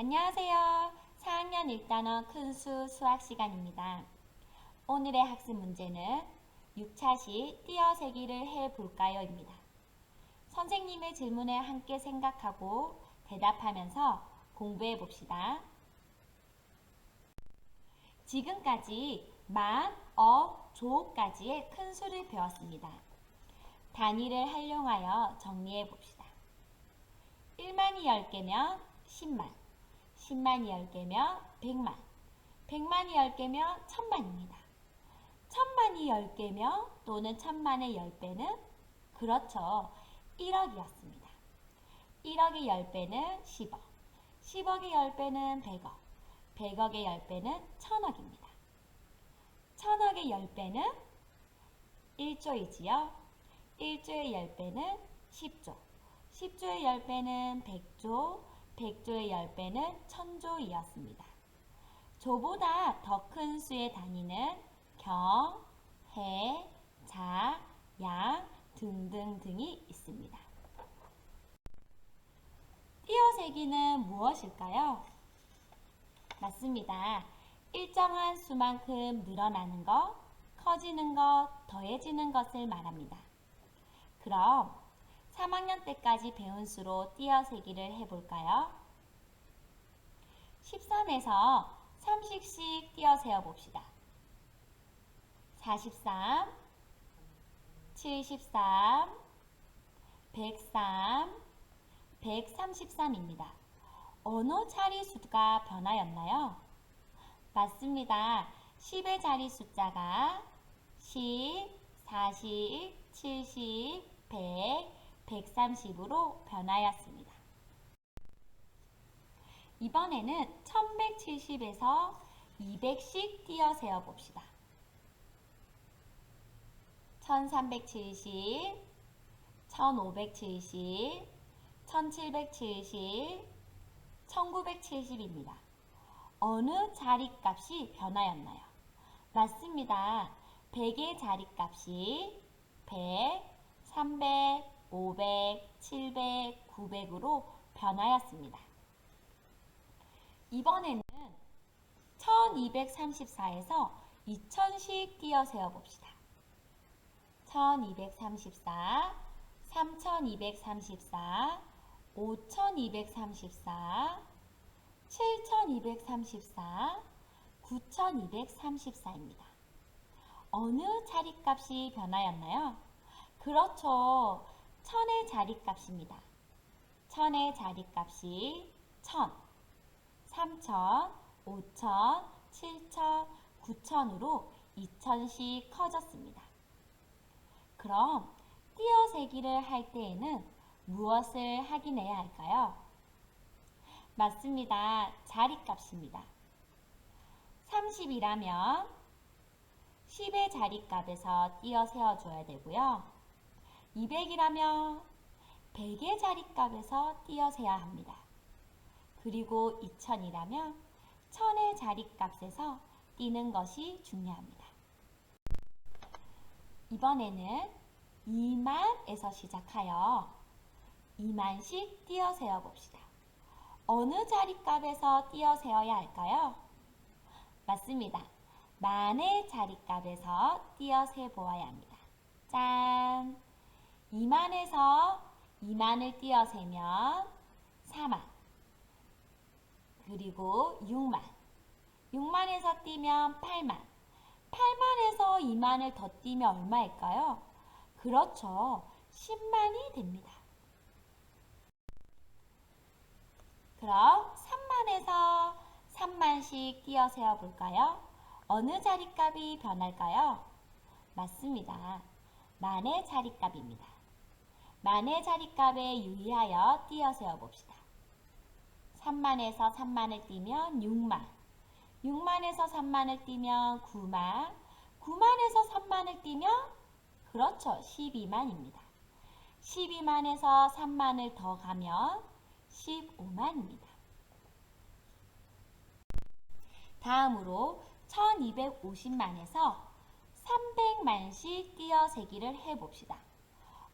안녕하세요. 4학년 1단원 큰수 수학 시간입니다. 오늘의 학습 문제는 6차시 띄어세기를 해볼까요?입니다. 선생님의 질문에 함께 생각하고 대답하면서 공부해 봅시다. 지금까지 만, 어, 조까지의 큰 수를 배웠습니다. 단위를 활용하여 정리해 봅시다. 1만이 10개면 10만, 10만이 10개면 100만, 100만이 10개면 1000만입니다. 1000만이 10개면 또는 1000만의 10배는 그렇죠. 1억이었습니다. 1억의 10배는 10억, 10억의 10배는 100억, 100억의 10배는 1000억입니다. 1000억의 10배는 1조이지요. 1조의 10배는 10조, 10조의 10배는 100조, 100조의 10배는 1000조이었습니다. 조보다 더 큰 수의 단위는 경, 해, 자, 양 등등등이 있습니다. 띄어세기는 무엇일까요? 맞습니다. 일정한 수만큼 늘어나는 것, 커지는 것, 더해지는 것을 말합니다. 그럼 3학년 때까지 배운 수로 띄어세기를 해볼까요? 13에서 30씩 띄어세어 봅시다. 43, 73, 103, 133입니다. 어느 자리 수가 변하였나요? 맞습니다. 10의 자리 숫자가 10, 40, 70, 100, 130으로 변하였습니다. 이번에는 1170에서 200씩 띄어세어 봅시다. 1370, 1570, 1770, 1970입니다. 어느 자리값이 변하였나요? 맞습니다. 100의 자리값이 100, 300, 500, 700, 900으로 변하였습니다. 이번에는 1234에서 2000씩 띄어 세어 봅시다. 1234, 3234, 5234, 7234, 9234입니다. 어느 자리값이 변하였나요? 그렇죠. 천의 자리값입니다. 천의 자리값이 천, 삼천, 오천, 칠천, 구천으로 이천씩 커졌습니다. 그럼 띄어세기를 할 때에는 무엇을 확인해야 할까요? 맞습니다. 자리값입니다. 30이라면 10의 자리값에서 띄어 세워줘야 되고요. 200이라면 100의 자리값에서 띄어 세야 합니다. 그리고 2000이라면 1000의 자리값에서 띄는 것이 중요합니다. 이번에는 2만에서 시작하여 2만씩 띄어 세어 봅시다. 어느 자리값에서 띄어 세어야 할까요? 맞습니다. 만의 자리값에서 띄어 세 보아야 합니다. 짠! 2만에서 2만을 띄어 세면 4만 그리고 6만 6만에서 띄면 8만 8만에서 2만을 더 띄면 얼마일까요? 그렇죠. 10만이 됩니다. 그럼 3만에서 3만씩 띄어 세어 볼까요? 어느 자리값이 변할까요? 맞습니다. 만의 자리값입니다. 만의 자리값에 유의하여 띄어 세어 봅시다. 3만에서 3만을 띄면 6만, 6만에서 3만을 띄면 9만, 9만에서 3만을 띄면 그렇죠. 12만입니다. 12만에서 3만을 더 가면 15만입니다. 다음으로 1250만에서 300만씩 띄어 세기를 해봅시다.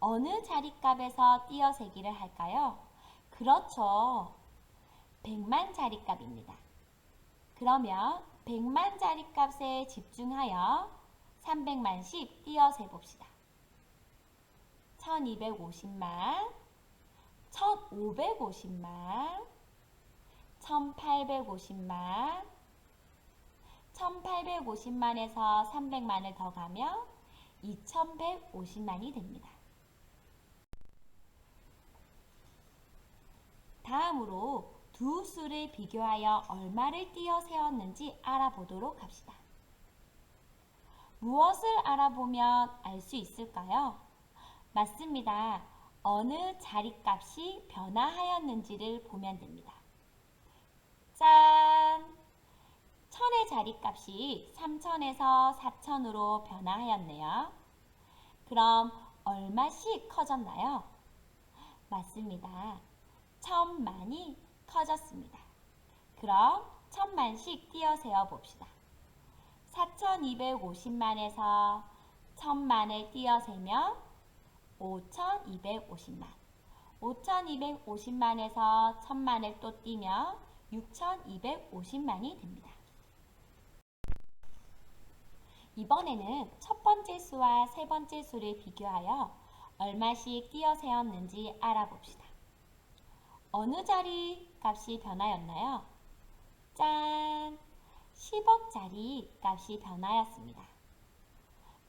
어느 자리값에서 띄어세기를 할까요? 그렇죠. 100 100만 자리값입니다. 그러면 100만 자리값에 집중하여 300만씩 띄어세 봅시다. 1250만, 1550만, 1850만, 1850만에서 300만을 더 가면 2150만이 됩니다. 다음으로 두 수를 비교하여 얼마를 띄어 세웠는지 알아보도록 합시다. 무엇을 알아보면 알 수 있을까요? 맞습니다. 어느 자리값이 변화하였는지를 보면 됩니다. 짠! 천의 자리값이 3천에서 4천으로 변화하였네요. 그럼 얼마씩 커졌나요? 맞습니다. 천만이 커졌습니다. 그럼 천만씩 띄어 세어 봅시다. 4250만에서 천만을 띄어 세면 5250만. 5250만에서 천만을 또 띄면 6250만이 됩니다. 이번에는 첫 번째 수와 세 번째 수를 비교하여 얼마씩 띄어 세웠는지 알아봅시다. 어느 자리 값이 변하였나요? 짠! 10억짜리 값이 변하였습니다.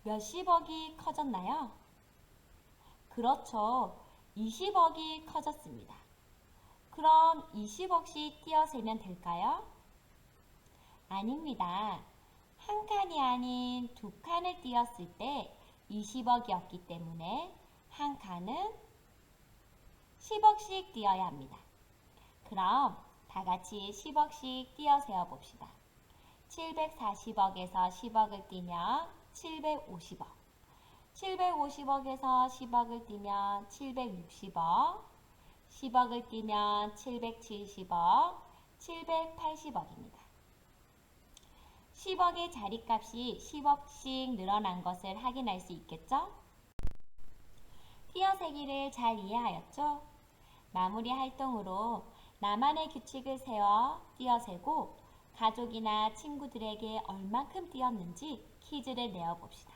몇십억이 커졌나요? 그렇죠. 20억이 커졌습니다. 그럼 20억씩 띄어 세면 될까요? 아닙니다. 한 칸이 아닌 두 칸을 띄었을 때 20억이었기 때문에 한 칸은 10억씩 띄어야 합니다. 그럼 다 같이 10억씩 띄어 세어 봅시다. 740억에서 10억을 띄면 750억. 750억에서 10억을 띄면 760억. 10억을 띄면 770억. 780억입니다. 10억의 자리값이 10억씩 늘어난 것을 확인할 수 있겠죠? 띄어세기를 잘 이해하였죠? 마무리 활동으로 나만의 규칙을 세워 띄어세고 가족이나 친구들에게 얼만큼 띄었는지 퀴즈를 내어봅시다.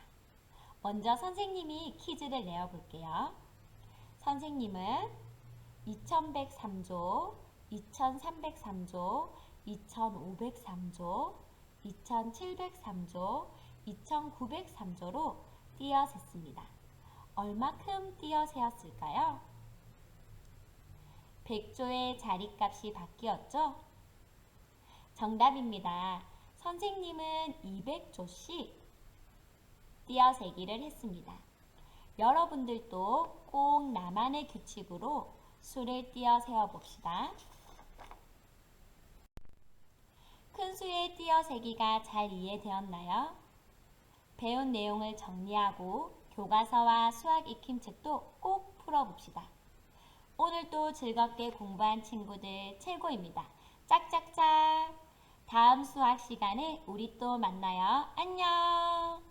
먼저 선생님이 퀴즈를 내어볼게요. 선생님은 2103조, 2303조, 2503조, 2703조, 2903조로 띄어 셌습니다. 얼마큼 띄어 세었을까요? 100조의 자리값이 바뀌었죠? 정답입니다. 선생님은 200조씩 띄어세기를 했습니다. 여러분들도 꼭 나만의 규칙으로 수를 띄어 세어 봅시다. 큰 수의 띄어세기가 잘 이해되었나요? 배운 내용을 정리하고 교과서와 수학 익힘책도 꼭 풀어봅시다. 오늘도 즐겁게 공부한 친구들 최고입니다. 짝짝짝! 다음 수학 시간에 우리 또 만나요. 안녕!